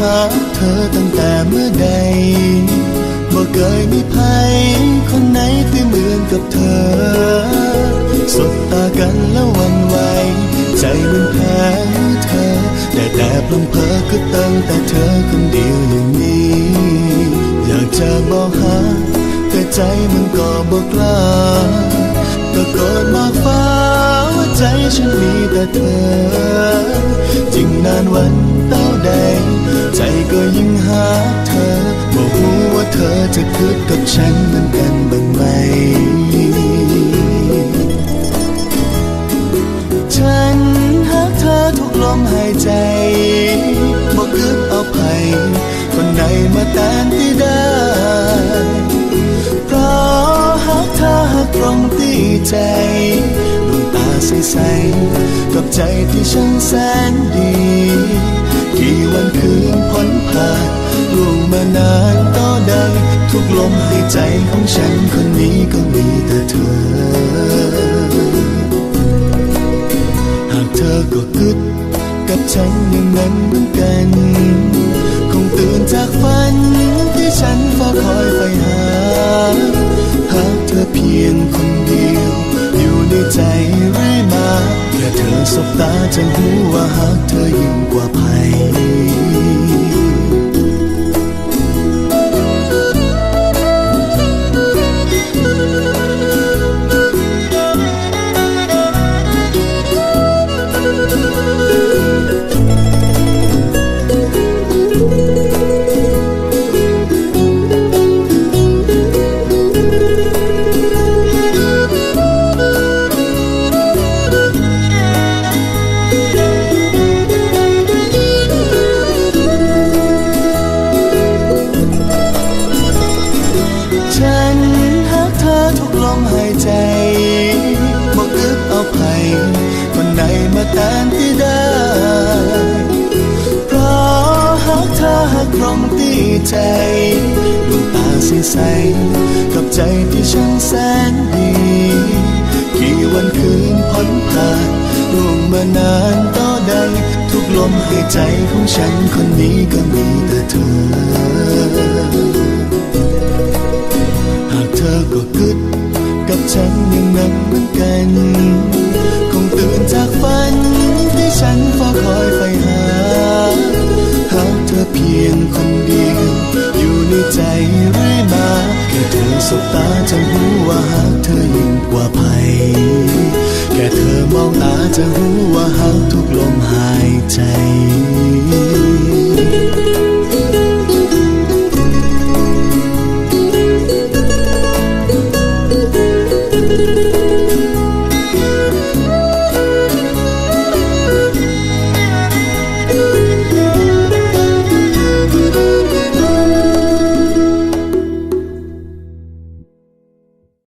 หาเธอตั้งแต่เมื่อใดบ่เคยมีภัยคนไหนที่เหมือนกับเธอ สบตากันแล้ววันไหว ใจมันแพ้เธอ แต่แอบลงเพอก็ตั้งแต่เธอคนเดียวอย่างนี้ อยากจะบอกหา แต่ใจมันก็บอกกล้าตะโกนบอกฟ้าว่าใจฉันมีแต่เธอจึงนานวันาเธอบอกรู้ว่าเธอจะคืดกับฉันเหมือนกันบ้างไหม ฉันหากเธอทุกลมหายใจบอกคืดเอาภัยคนไหนมาแทนที่ได้ เพราะหากเธอหักตรงที่ใจดวงตาใสๆกับใจที่ช่างแสนดี กี่วันคืนพ้นผ่าน ล่วงมานานก็ได้ทุกลมหายใจของฉันคนนี้ก็มีแต่เธอ หากเธอก็กึดกับฉันอย่างนั้นเหมือนกัน คงตื่นจากฝันที่ฉันเฝ้าคอยไปหา หากเธอเพียงคนเดียว อยู่ในใจเรื่อยมาแค่เธอสบตาจะรู้ว่าหากเธอยิ่งกว่าภัย ฉัากเธอหักตรงที่ใจดวงตาใสๆกับใจที่ช่างแสนดี กี่วันคืนพ้นผ่านล่วงมานานต่อใด ทุกลมหายใจของฉันคนนี้ก็มีแต่เธอ หากเธอก็กึดกับฉันอย่างนั้นเหมือนกัน คงตื่นจากฝันที่ฉันเฝ้าคอยไปหา เพียงคนเดียว อยู่ในใจเรื่อยมาแค่เธอสบตาจะรู้ว่าหากเธอยิ่งกว่าภัยแค่เธอมองตาจะรู้ว่าหากทุกลมหายใจ